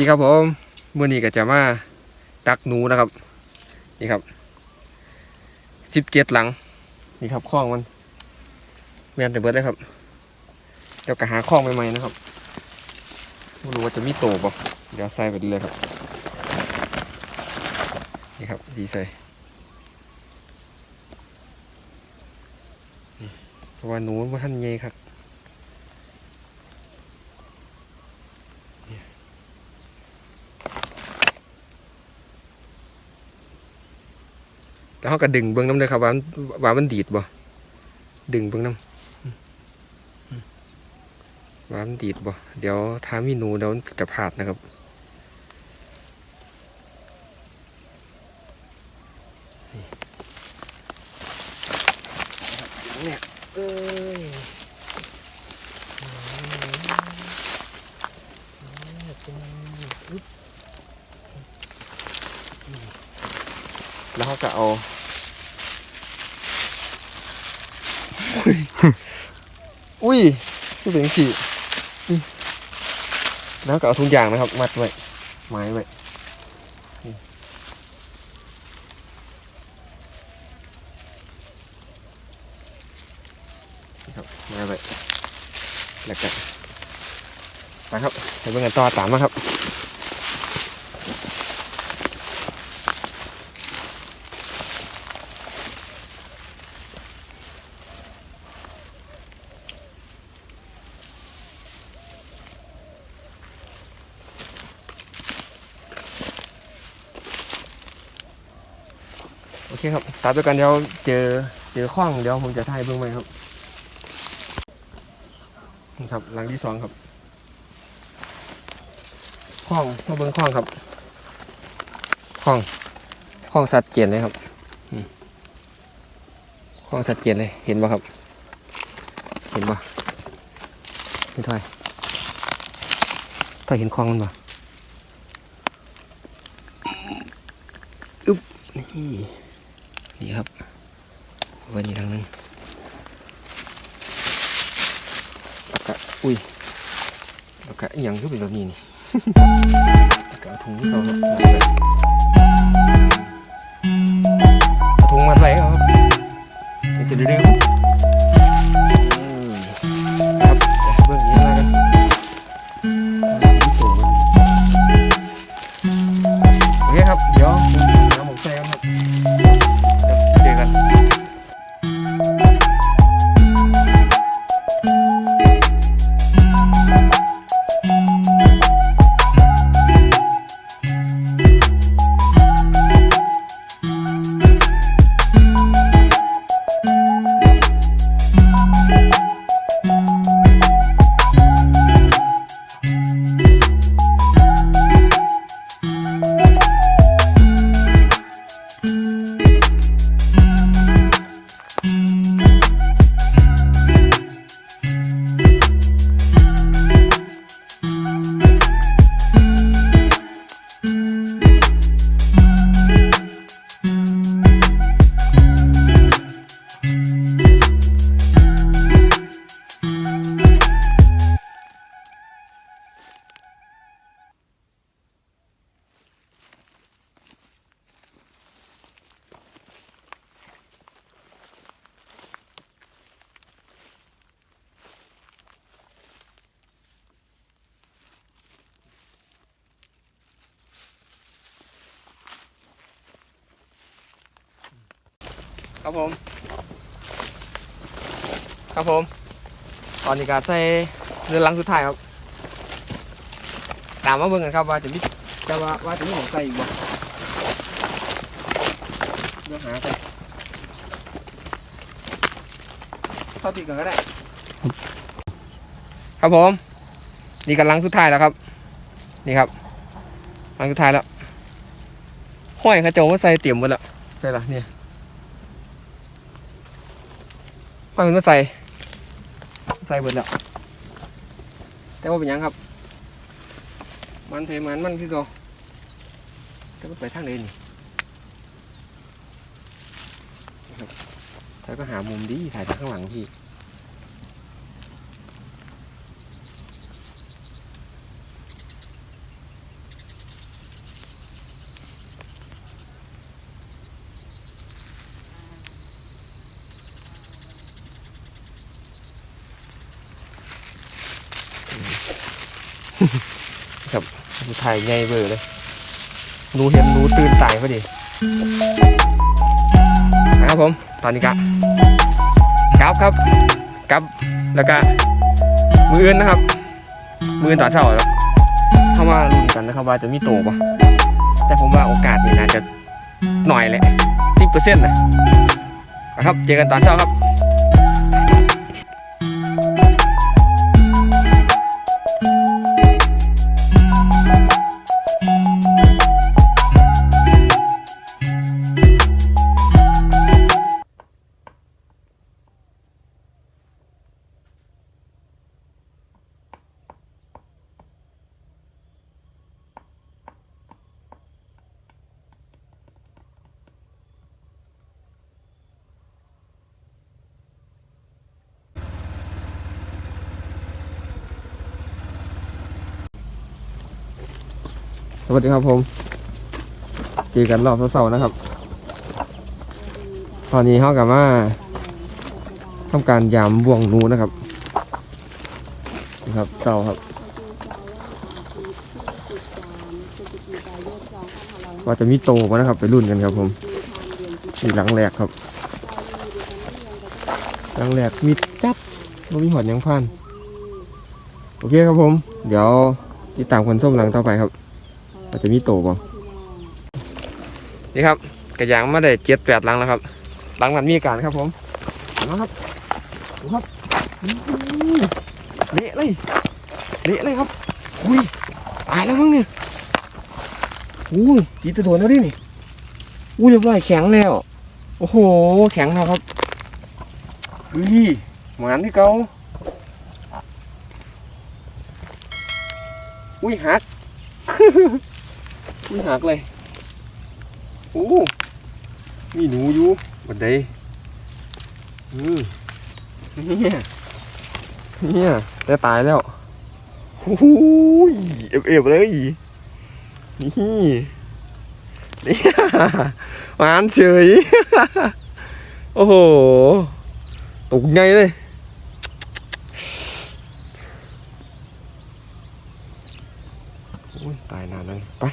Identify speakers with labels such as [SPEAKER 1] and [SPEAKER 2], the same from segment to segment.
[SPEAKER 1] ดีครับผมเมื่อนี้ก็จะมาดักหนูนะครับ นี่ครับสิบเกตหลัง นี่ครับคล้องมันแมนแต่เบิดเลยครับ เดี๋ยวก็หาคล้องใหม่ๆนะครับไม่รู้ว่าจะมีโตป่ะเดี๋ยวใส่ไปเลยครับ นี่ครับดีใส่เพราะว่าหนูว่าท่านเยครับ แล้ว เขาก็ดึงเบื้องน้ำเลยครับว่านว่ามันดีดบ่ดึงเบื้องน้ำว่ามันดีดบ่เดี๋ยวถ้ามีหนูเดี๋ยวจะพลาดนะครับเนี่ยเอ้ยแล้วเขาก็เอา อุ้ยอุ้ยนี่เป็นสี่นี่แล้วก็เอาทุกอย่างนะครับ มัดไว้ไม้ไว้นะครับม้ไว้แล้วก็ไปครับไปเบิ่งกันต่อตามมาครับ เคครับตามไปกันเดี๋ยวเจอเจอข้องเดี๋ยวผมจะถ่ายเพิ่งไหมครับนี่ครับหลังที่สองครับข้องมาเบิ้งข้องครับข้องข้องสัดเจนเลยครับข้องสัดเจนเลยเห็นปะครับ เห็นปะนี่ถอยถอยเห็นข้องมันปะอึ๊บนี่ นี่ครับวันนี้ทางนึงแล้วก็อุ้ยแล้วก็อหย่างก็เป็นแบบนี้นี่แล้วก็เอาถุงที่เขามัดไว้เอาถุงมัดไว้ครับมันจะเร็วๆอื ครับผม ครับผม ตอนนี้ก็ใส่เรือลังสุดท้ายครับ ตามมาเบิ่งกันครับว่าจะมีจะว่าว่าจะมีของใส่อีกบ่เดี๋ยวหาใส่เข้าติกันก็ได้ ครับผม นี่กันลังสุดท้ายแล้วครับ นี่ครับลังสุดท้ายแล้วห้อยเขาโจมาใส่เตรียมหมดแล้วใช่ละเนี่ย ห้อยมันมาใส่ ใส่เบิดแล้ว แต่ว่าเป็นหยังครับ มันเพมันมันคือเก่าแต่ว่าไปทางเดินนี่ครับแล้วก็หามุมดีถ่ายจากข้างหลังพี่ ครับถ่ายใหญ่เบอร์เลยหนูเห็นหนูตื่นตายพอดีนะครับผม ตอนนี้กะกลับครับกลับแล้วก็มืออื่นนะครับ มืออื่นตอนเช้าครับเข้ามาลุ้นกันนะครับว่าจะมีโตปะแต่ผมว่าโอกาสนี่น่าจะหน่อยแหละสิบเปอร์เซ็นต์นะนะครับ เจอกันตอนเช้าครับ สวัสดีครับผม เจอกันรอบเสาร์ๆนะครับ ตอนนี้เขากับมาทำการยามบ่วงนูนะครับนี่ครับเสาครับ ว่าจะมีโตมานะครับ ไปรุ่นกันครับผมนี่หลังแรกครับ หลังแรกมีจับบ่มีหอดยังพันโอเคครับผม เดี๋ยวติดตามคนส้มหลังต่อไปครับ อาจจะมีโตบ่นี่ครับกระยางมาได้เจ็ดแปดลังแล้วครับหลังนั้นมีอาการครับผมเห็นไหมครับดูครับเละเลยเละเลยครับอุ้ยตายแล้วมั้งเนี่ยอุ้ยจีตะโดนแล้วดินี่อุ้ยเรียบร้อยแข็งแล้ว โอ้โห แข็งแล้วครับอุ้ยหมานที่เกาอุ้ยหัก ไม่หักเลยโอ้มีหนูอยู่บันไดอืมเนี่ยเนี่ยได้ตายแล้วโอ้ยเอฟเอฟเลยนี่เนี่ยหวานเฉย โอ้โหตกไงเลย โอ้ยตายนานแล้วไป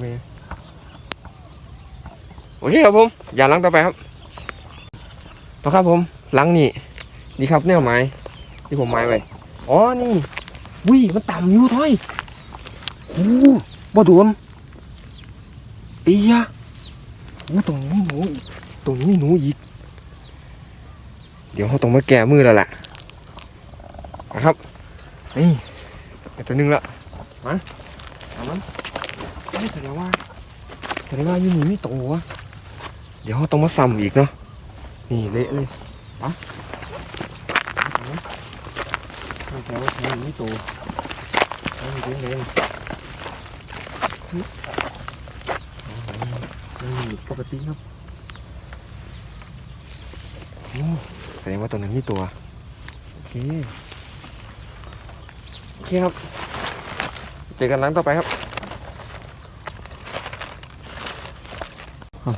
[SPEAKER 1] เมโอ เคครับผม อย่าล้างต่อไปครับต่อครับผมล้างนี่นี่ครับแนวไม้ที่ผมไม้ไว้อ๋อนี่วิมันต่ำอยู่ท้อยโอ้บ่โดนอียโอ้ตรงนี้หนูตรงนี้หนูอีกเดี๋ยวเขาต้องมาแก้มือแล้วล่ะนะครับนี่อีกตัวหนึงละมาเอามันไม่แสดงว่าแสดงว่ายี่นี่มีโตวะ ดี๋ยวต้องมาซ้ำอีกเนาะนี่เละเลยปะไม่แสดงว่าที่นี่มีโตวเอาไปเลี้ยงเลี้ยนี่ปกติครับโอ้แสดงว่าตรงนั้นมีตัวโอเคโอเคครับเจอกันหลังต่อไปครับอ้าว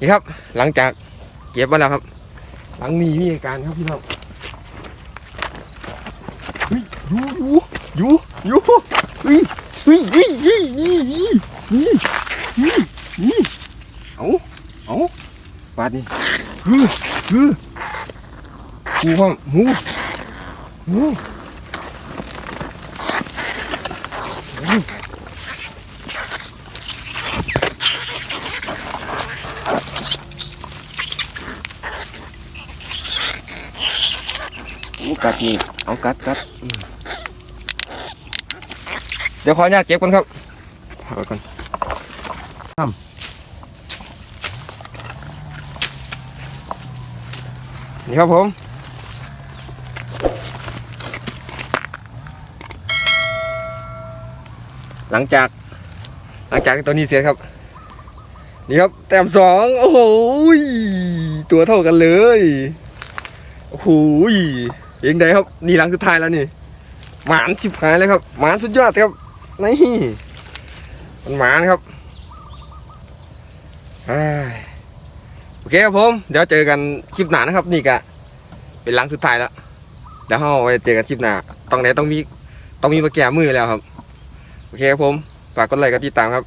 [SPEAKER 1] นี่ครับ หลังจากเก็บมาแล้วครับ หลังนี้มีอาการครับพี่น้องเฮ้ยอยู่อยู่อยู่อยู่เฮ้ยเฮ้ยเฮ้ยเฮ้ยนี่นี่นี่นี่นี่เอาเอาปาดนี่ฮือฮือหูห้องหูหู กัดนี่เอากัดกัดอืมเดี๋ยวขออนุญาตเก็บก่อนครับเอาไว้ก่อนทำนี่ครับผมหลังจากหลังจากตัวนี้เสียครับ นี่ครับ แต้มสองโอ้โหยตัวเท่ากันเลย โอ้โหย เองไดครับนี่หลังสุดท้ายแล้วนี่หมานชิบหายเลยครับหมานสุดยอดครับนี่มันหมานครับอโอเคครับผมเดี๋ยวเจอกันคลิปหน้านะครับ นี่กะเป็นหลังสุดท้ายแล้วเดี๋ยวเราไปเจอกันคลิปหน้าต้องไหนต้องมีต้องมีมาแก้มือแล้วครับโอเคครับผมฝากกดไลค์กดติดตามครับ